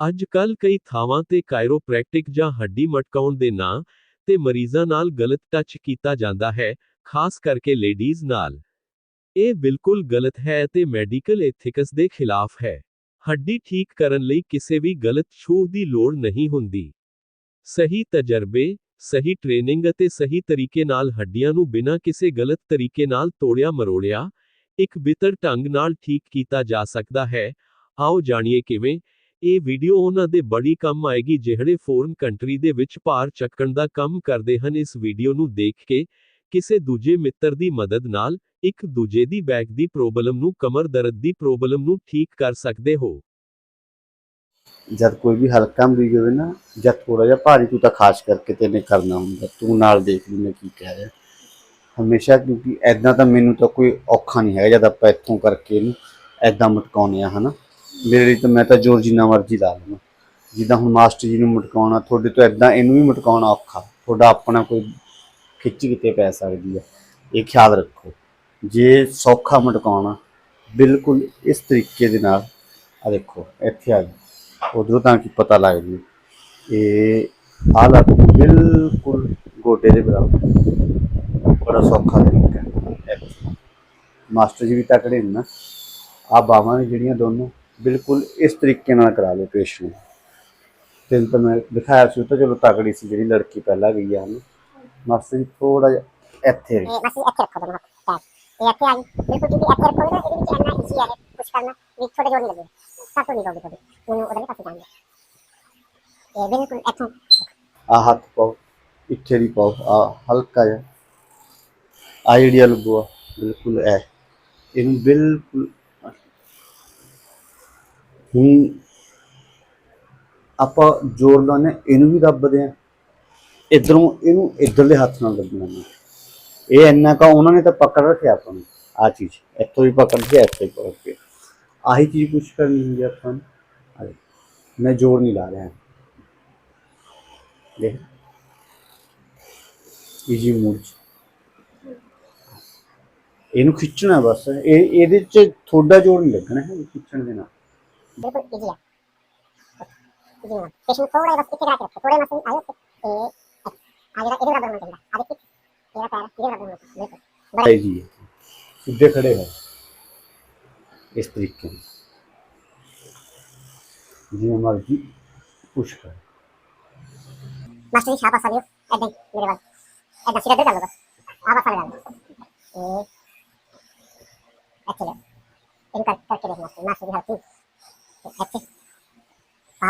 ਅੱਜ ਕੱਲ ਕਈ ਥਾਵਾਂ ਤੇ ਕਾਇਰੋਪ੍ਰੈਕਟਿਕ ਜਾਂ ਹੱਡੀ ਮਟਕਾਉਣ ਦੇ ਨਾਂ ਤੇ ਮਰੀਜ਼ਾਂ ਨਾਲ ਗਲਤ ਟੱਚ ਕੀਤਾ ਜਾਂਦਾ ਹੈ, ਖਾਸ ਕਰਕੇ ਲੇਡੀਜ਼ ਨਾਲ। ਇਹ ਬਿਲਕੁਲ ਗਲਤ ਹੈ ਅਤੇ ਮੈਡੀਕਲ ਐਥਿਕਸ ਦੇ ਖਿਲਾਫ ਹੈ। ਹੱਡੀ ਠੀਕ ਕਰਨ ਲਈ ਕਿਸੇ ਵੀ ਗਲਤ ਛੂਹ ਦੀ ਲੋੜ ਨਹੀਂ ਹੁੰਦੀ। ਸਹੀ ਤਜਰਬੇ, ਸਹੀ ਟ੍ਰੇਨਿੰਗ ਅਤੇ ਸਹੀ ਤਰੀਕੇ ਨਾਲ ਹੱਡੀਆਂ ਨੂੰ ਬਿਨਾਂ ਕਿਸੇ ਗਲਤ ਤਰੀਕੇ ਨਾਲ ਤੋੜਿਆ ਮਰੋੜਿਆ, ਇੱਕ ਬਿਹਤਰ ਢੰਗ ਨਾਲ ਠੀਕ ਕੀਤਾ ਜਾ ਸਕਦਾ ਹੈ। ਆਓ ਜਾਣੀਏ ਕਿਵੇਂ ਇਹ ਵੀਡੀਓ ਉਹਨਾਂ ਦੇ ਬੜੀ ਕੰਮ ਆਏਗੀ ਜਿਹੜੇ ਫੋਰਨ ਕੰਟਰੀ ਦੇ ਵਿੱਚ ਭਾਰ ਚੱਕਣ ਦਾ ਕੰਮ ਕਰਦੇ ਹਨ। ਇਸ ਵੀਡੀਓ ਨੂੰ ਦੇਖ ਕੇ ਕਿਸੇ ਦੂਜੇ ਮਿੱਤਰ ਦੀ ਮਦਦ ਨਾਲ ਇੱਕ ਦੂਜੇ ਦੀ ਬੈਕ ਦੀ ਪ੍ਰੋਬਲਮ ਨੂੰ, ਕਮਰ ਦਰਦ ਦੀ ਪ੍ਰੋਬਲਮ ਨੂੰ ਠੀਕ ਕਰ ਸਕਦੇ ਹੋ। ਜਦ ਕੋਈ ਵੀ ਹਲਕਾ ਮਰੀਜ਼ ਹੋਵੇ ਨਾ ਜਦ ਥੋੜਾ ਜਿਹਾ ਭਾਰੀ ਤੂੰ ਤਾਂ ਖਾਸ ਕਰਕੇ ਤੈਨੇ ਕਰਨਾ ਹੁੰਦਾ, ਤੂੰ ਨਾਲ ਦੇਖ ਲਈ ਮੈਂ ਕੀ ਕਹਿ ਰਿਹਾ। ਹਮੇਸ਼ਾ ਕਿਉਂਕਿ ਐਦਾਂ ਤਾਂ ਮੈਨੂੰ ਤਾਂ ਕੋਈ ਔਖਾ ਨਹੀਂ ਹੈਗਾ, ਜਦ ਆਪਾਂ ਇੱਥੋਂ ਕਰਕੇ ਇਹਨੂੰ ਐਦਾਂ ਮਟਕਾਉਣੇ ਆ ਹਨਾ। ਮੇਰੇ ਲਈ ਤਾਂ ਮੈਂ ਤਾਂ ਜ਼ੋਰ ਜਿੰਨਾ ਮਰਜ਼ੀ ਲਾ ਲਵਾਂ। ਜਿੱਦਾਂ ਹੁਣ ਮਾਸਟਰ ਜੀ ਨੂੰ ਮਟਕਾਉਣਾ, ਤੁਹਾਡੇ ਤੋਂ ਐਦਾਂ ਇਹਨੂੰ ਵੀ ਮਟਕਾਉਣਾ ਔਖਾ। ਤੁਹਾਡਾ ਆਪਣਾ ਕੋਈ ਖਿੱਚ ਕਿਤੇ ਪੈ ਸਕਦੀ ਹੈ ਇਹ ਖਿਆਲ ਰੱਖੋ। ਜੇ ਸੌਖਾ ਮਟਕਾਉਣਾ, ਬਿਲਕੁਲ ਇਸ ਤਰੀਕੇ ਦੇ ਨਾਲ ਆ ਦੇਖੋ, ਇੱਥੇ ਆ ਗਈ। ਉਧਰੋਂ ਤਾਂ ਕਿ ਪਤਾ ਲੱਗ ਜੀ। ਇਹ ਆਹ ਲੱਗ ਬਿਲਕੁਲ ਗੋਡੇ ਦੇ ਬਰਾਬਰ। ਬੜਾ ਸੌਖਾ ਤਰੀਕਾ ਹੈ। ਇੱਥੇ। ਮਾਸਟਰ ਜੀ ਵੀ ਤਕੜੇ ਨੇ ਨਾ। ਆ ਬਾਵਾਂ ਨੇ ਜਿਹੜੀਆਂ ਦੋਨੋਂ। ਬਿਲਕੁਲ ਇਸ ਤਰੀਕੇ ਨਾਲ ਕਰਾ ਲਓ ਪੇਸ਼ ਨੂੰ। ਤਿੰਨ ਤਾਂ ਮੈਂ ਦਿਖਾਇਆ ਸੀ ਤਾਂ ਚਲੋ ਤਕੜੀ ਸੀ ਜਿਹੜੀ ਲੜਕੀ ਪਹਿਲਾਂ ਗਈ ਆ ਹਨਾ ਜੀ ਥੋੜਾ ਜਿਹਾ ਇੱਥੇ ਇਹ ਬਸ ਇੱਥੇ ਰੱਖੋ ਦੋਨੋਂ ਹੱਥ। ਇਹ ਇੱਥੇ ਆ ਗਈ ਬਿਲਕੁਲ ਕਿਉਂਕਿ ਇੱਥੇ ਰੱਖੋਗੇ ਨਾ ਇਹਦੇ ਵਿੱਚ ਇੰਨਾ ਈਜ਼ੀ ਹੈ ਕੁਝ ਕਰਨਾ ਵੀ ਛੋਟੇ ਜੋੜ ਨਹੀਂ ਲੱਗੇ। ਸਭ ਤੋਂ ਨਹੀਂ ਦੋਗੇ ਤੁਹਾਡੇ। ਮੈਨੂੰ ਉਹਦੇ ਪਾਸੇ ਜਾਣਗੇ ਇਹ ਬਿਲਕੁਲ ਇੱਥੋਂ। ਆ ਹੱਥ ਪਾਓ। ਇੱਥੇ ਦੀ ਪਾਓ। ਆ ਹਲਕਾ ਜਿਹਾ। ਆ ਜਿਹੜੀ ਆ ਲੱਗੋ ਆ ਬਿਲਕੁਲ ਐ। ਇਹਨੂੰ ਬਿਲਕੁਲ ਹੁਣ ਆਪਾਂ ਜ਼ੋਰ ਲਾਉਂਦੇ ਹਾਂ, ਇਹਨੂੰ ਵੀ ਦੱਬਦੇ ਆ ਇਧਰੋਂ ਇਹਨੂੰ ਇਧਰਲੇ ਹੱਥ ਨਾਲ ਦੱਬਣਾ ਨਹੀਂ ਇਹ ਇੰਨਾ ਕਾ ਉਹਨਾਂ ਨੇ ਤਾਂ ਪਕੜ ਰੱਖਿਆ ਆਪਾਂ ਨੂੰ ਆ ਚੀਜ਼। ਇੱਥੋਂ ਵੀ ਪਕੜ ਕੇ ਇੱਥੇ ਵੀ ਪਕੜ ਕੇ। ਆਹੀ ਚੀਜ਼ ਕੁਛ ਕਰਨੀ ਹੁੰਦੀ ਆਪਾਂ ਨੂੰ। ਮੈਂ ਜ਼ੋਰ ਨਹੀਂ ਲਾ ਰਿਹਾ। ਦੇਖ। ਈਜੀ ਮੂਡ ਇਹਨੂੰ ਖਿੱਚਣਾ ਬਸ। ਇਹ ਇਹਦੇ ਚ ਥੋੜਾ ਜੋਰ ਨਹੀਂ ਲੱਗਣਾ ਹੈ ਖਿੱਚਣ ਦੇ ਨਾਲ। ਬਿਲਕੁਲ ਈਜ਼ੀ ਹੈ ਈਜ਼ੀ ਨਾ ਪੇਸ਼ੈਂਟ ਥੋੜਾ ਜਿਹਾ ਬਸ ਇੱਥੇ ਕਰਾ ਕੇ ਰੱਖੋ ਥੋੜੇ ਮਸੀਂ ਆਇਓ ਇਹ ਆ ਜਿਹੜਾ ਇਹਦੇ ਬਰਾਬਰ ਹੋਣਾ ਚਾਹੀਦਾ ਆ ਦੇਖੀ ਇਹਦਾ ਪੈਰ ਇਹਦੇ ਬਰਾਬਰ ਹੋਣਾ ਚਾਹੀਦਾ ਬਿਲਕੁਲ ਹੈ ਜੀ ਸਿੱਧੇ ਖੜੇ ਹੋ ਇਸ ਤਰੀਕੇ ਨਾਲ ਜਿਵੇਂ ਮਰਜ਼ੀ ਪੁਸ਼ ਕਰ ਮਾਸਟਰ ਜੀ ਸ਼ਾਬਾਸ਼ ਆਲਿਓ ਐਦਾਂ ਹੀ ਮੇਰੇ ਵੱਲ ਐਦਾਂ ਸਿਰ ਇੱਧਰ ਕਰ ਲਓ ਬਸ ਆ ਬਸ ਆ ਗੱਲ ਇਹ ਇੱਥੇ ਲੈ ਇਹਨੂੰ